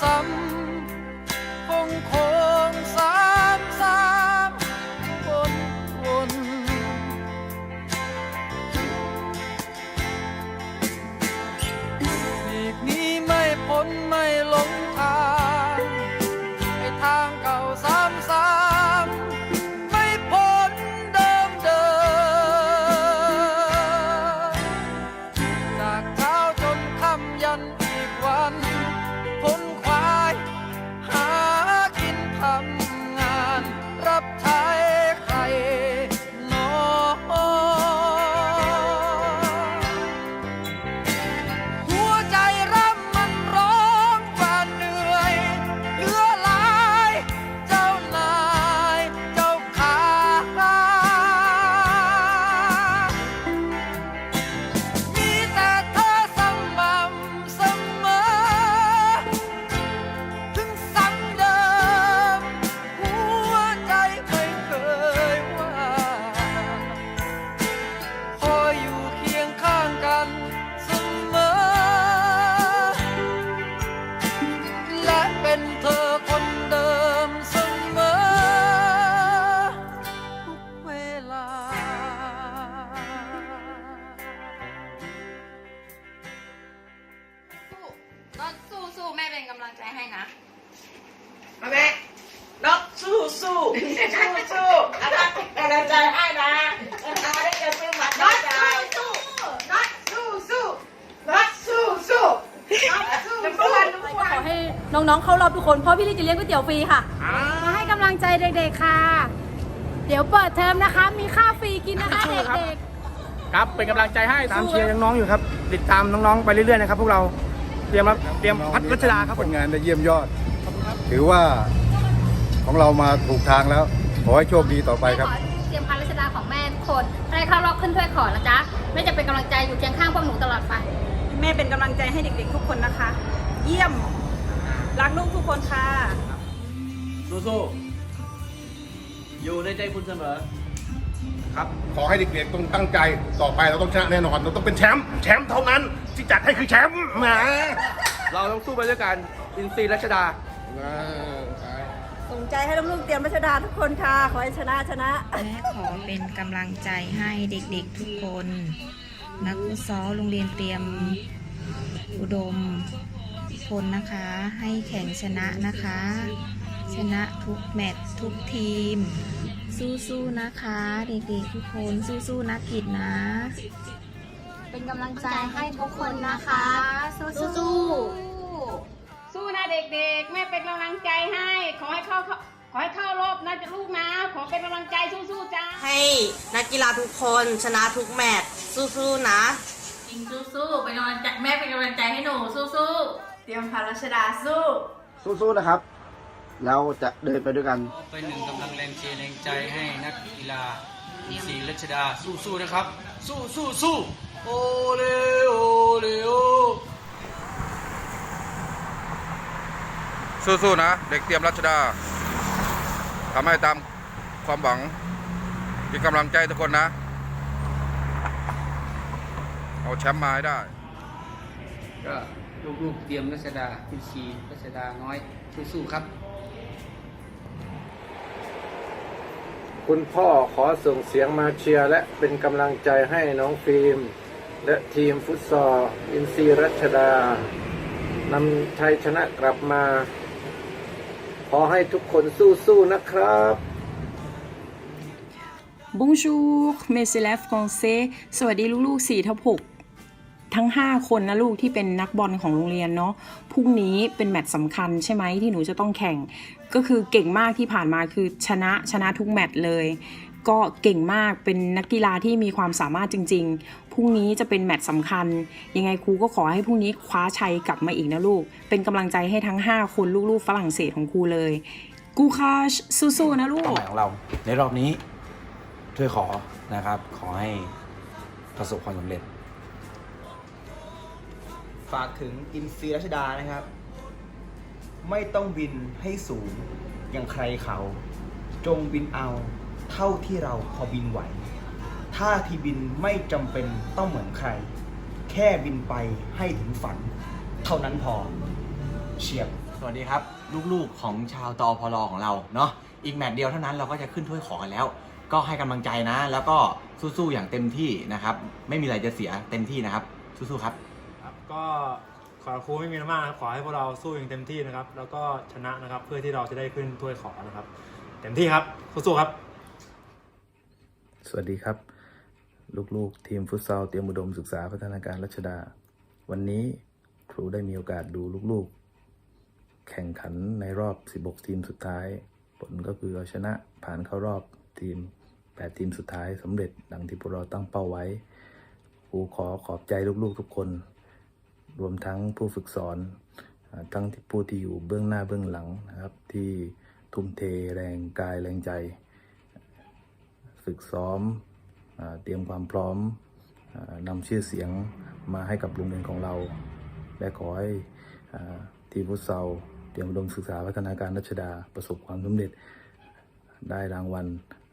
ซ้ำคงคงสามสามวนวนอีกนี้ไม่พ้นไม่หลงทางไปทางเก่าสามสามไม่พ้นเดิมเดิมจากเช้าจนค่ำยันอีกวัน สู้สู้สู้อาจารย์กำลังใจให้นะอาได้จะซื้อหมัดน้อยใจสู้นัดสู้สู้นัดสู้สู้นัดสู้สู้ขอให้น้องๆ เข้ารอบทุกคน เพราะพี่ลี่จะเลี้ยงก๋วยเตี๋ยวฟรีค่ะมาให้กำลังใจเด็กๆค่ะ เดี๋ยวเปิดเทอมนะคะ มีข้าวฟรีกินนะคะเด็กๆครับเป็นกำลังใจให้ตามสู้เชียร์น้องๆอยู่ครับ ติดตามน้องๆไปเรื่อยๆนะครับพวกเราเตรียมรับเตรียมพัดรัชดาครับผลงานได้เยี่ยมยอดถือว่า ของเรามาถูกทางแล้ว ขอให้โชคดีต่อไปครับขอเตรียมพันรัชดาของแม่ทุกคนให้เข้ารอบขึ้นถ้วยขอนะจ๊ะแม่จะเป็นกำลังใจอยู่เคียงข้างพวกหนูตลอดไป แม่เป็นกำลังใจให้เด็กๆทุกคนนะคะ เยี่ยม รักลูกทุกคนค่ะสู้ๆอยู่ในใจคุณเสมอ ครับ ขอให้เด็กๆต้องตั้งใจต่อไปเราต้องชนะแน่นอน เราต้องเป็นแชมป์ แชมป์เท่านั้น ที่จัดให้คือแชมป์แหมเราต้องสู้ไปด้วยกัน อินซีย์รัชดาส่ง ใจให้ลูกๆเตรียมรัชดาทุกคนค่ะ ขอให้ชนะชนะ และขอเป็นกำลังใจให้เด็กๆทุกคน นักฟุตซอลโรงเรียนเตรียมอุดมคนนะคะ ให้แข่งชนะนะคะ ชนะทุกแมตช์ทุกทีม สู้ๆนะคะ เด็กๆทุกคนสู้ๆนักกิจนะ เป็นกำลังใจให้ทุกคนนะคะ สู้สู้สู้ นะเด็กๆ แม่เป็นกำลังใจให้ ขอให้เข้าขอให้เข้ารอบนะจะลูกนะ ขอเป็นกำลังใจสู้ๆจ้าให้นักกีฬาทุกคนชนะทุกแมตช์สู้ๆนะจริงสู้ๆเป็นกำลังใจแม่เป็นกำลังใจให้หนูสู้เตรียมพารัชดาสู้สู้ๆนะครับ เราจะเดินไปด้วยกันเป็นหนึ่งกำลังแรงเชียร์แรงใจให้นักกีฬาอินซีย์รัชดาสู้ๆนะครับ สู้สู้สู้โอเลโอเลโอ สู้ๆนะ เด็กเตรียมรัชดาทำให้ตามความหวังมีกำลังใจทุกคนนะ เอาแชมป์มาให้ได้ ก็ลูกๆเตรียมรัชดาอินซีย์รัชดาน้อยสู้ๆครับ คุณพ่อขอส่งเสียงมาเชียร์และเป็นกำลังใจให้น้องฟิล์ม และทีมฟุตซอลอินซีย์รัชดานำชัยชนะกลับมา ขอให้ทุกคนสู้ๆนะครับ Bonjour mes élèves français สวัสดีลูกๆ4ทับ6ทั้ง 5 คนนะลูกที่เป็นนักบอลของโรงเรียนเนาะพรุ่งนี้เป็นแมตช์สำคัญใช่ไหมที่หนูจะต้องแข่ง ก็คือเก่งมากที่ผ่านมาคือชนะชนะทุกแมตช์เลย ก็เก่งมากเป็นนักกีฬาที่มีความสามารถจริง ๆ รุ่งนี้จะเป็นแมตช์สำคัญ ยังไงครูก็ขอให้พรุ่งนี้คว้าชัยกลับมาอีกนะลูก เป็นกำลังใจให้ทั้ง 5 คนลูกๆฝรั่งเศสของครูเลยกูคาชสู้ๆนะลูก เป้าหมายของเรา ในรอบนี้ช่วยขอนะครับ ขอให้ประสบความสำเร็จ ฝากถึงอินซีรัชดานะครับ ไม่ต้องบินให้สูงอย่างใครเขา จงบินเอาเท่าที่เราพอบินไหว ถ้าที่บินไม่จำเป็นต้องเหมือนใคร แค่บินไปให้ถึงฝัน เท่านั้นพอเฉียบ สวัสดีครับ ลูกๆของชาวตอพลของเราเนาะอีกแมตช์เดียวเท่านั้นเราก็จะขึ้นถ้วยขอกันแล้ว ก็ให้กำลังใจนะ แล้วก็สู้ๆอย่างเต็มที่นะครับ ไม่มีอะไรจะเสียเต็มที่นะครับ สู้ๆครับ ครับก็ขอครูไม่มีอะไรมากนะครับขอให้พวกเราสู้อย่างเต็มที่นะครับ แล้วก็ชนะนะครับเพื่อที่เราจะได้ขึ้นถ้วยขอนะครับ เต็มที่ครับสู้ๆครับ สวัสดีครับ ลูกๆ ทีมฟุตซอลเตรียมอุดมศึกษาพัฒนาการรัชดา วันนี้ครูได้มีโอกาสดูลูกๆ แข่งขันในรอบ 16 ทีมสุดท้าย ผลก็คือเอาชนะผ่านเข้ารอบทีม 8 ทีมสุดท้ายสำเร็จดังที่พวกเราตั้งเป้าไว้ครูขอขอบใจลูกๆทุกคน รวมทั้งผู้ฝึกสอน ทั้งที่ผู้ที่อยู่เบื้องหน้าเบื้องหลังนะครับที่ทุ่มเทแรงกายแรงใจ ฝึกซ้อม เตรียมความพร้อมอนำชื่อเสียงมาให้กับโรงเรียนของเรา และขอให้ทีมฟุตซอลเตรียมอุดมศึกษาพัฒนาการรัชดาประสบความสำเร็จได้รางวัล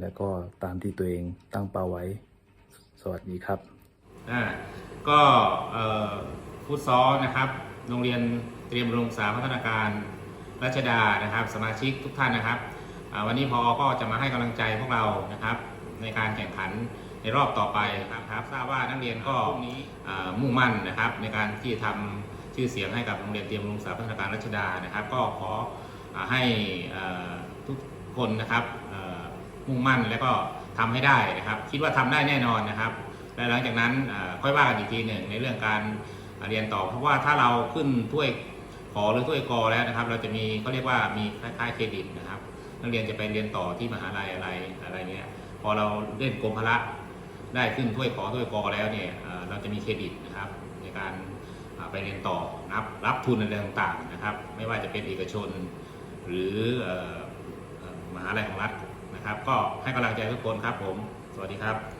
และก็ตามที่ตัวเองตั้งเป้าไว้ สวัสดีครับอ่าก็ฟุตซอลนะครับ โรงเรียนเตรียมอุดมศึกษาพัฒนาการรัชดานะครับ สมาชิกทุกท่านนะครับ วันนี้พอก็จะมาให้กำลังใจพวกเรานะครับ ในการแข่งขัน ในรอบต่อไปนะครับทราบว่านักเรียนก็อ่ามุ่งมั่นนะครับ ในการที่ทำชื่อเสียงให้กับโรงเรียนเตรียมอุดมศึกษาพัฒนาการรัชดานะครับ ก็ขออ่าให้อ่าทุกคนนะครับเอ่อมุ่งมั่นและก็ทำให้ได้นะครับ คิดว่าทำได้แน่นอนนะครับ และหลังจากนั้นอ่าค่อยว่ากันอีกทีหนึ่งในเรื่องการอ่าเรียนต่อเพราะว่าถ้าเราขึ้นถ้วยขอหรือถ้วยกอแล้วนะครับ เราจะมีเขาเรียกว่ามีคล้ายๆเครดิตนะครับ นักเรียนจะไปเรียนต่อที่มหาลัยอะไรอะไรเนี่ยพอเราเล่นกรมพละ ได้ขึ้นถ้วยขอถ้วยกอแล้วเนี่ยเราจะมีเครดิตนะครับในการไปเรียนต่อนับรับทุนอะไรต่างๆนะครับ ไม่ว่าจะเป็นเอกชน หรือออมหาลัยของรัฐนะครับ ก็ให้กำลังใจทุกคนครับผม สวัสดีครับ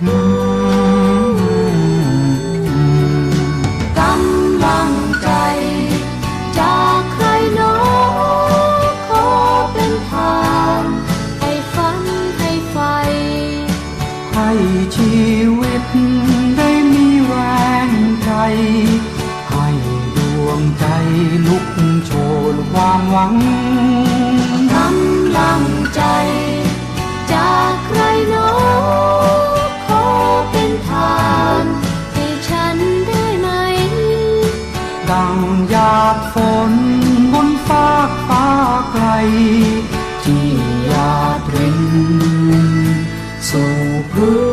กำลังใจ จากใครหนอขอเป็นทานให้ฝันให้ไฟ ให้ชีวิตได้มีแรงใจ ให้ดวงใจลุกโชนความหวังกำลังใจ 走不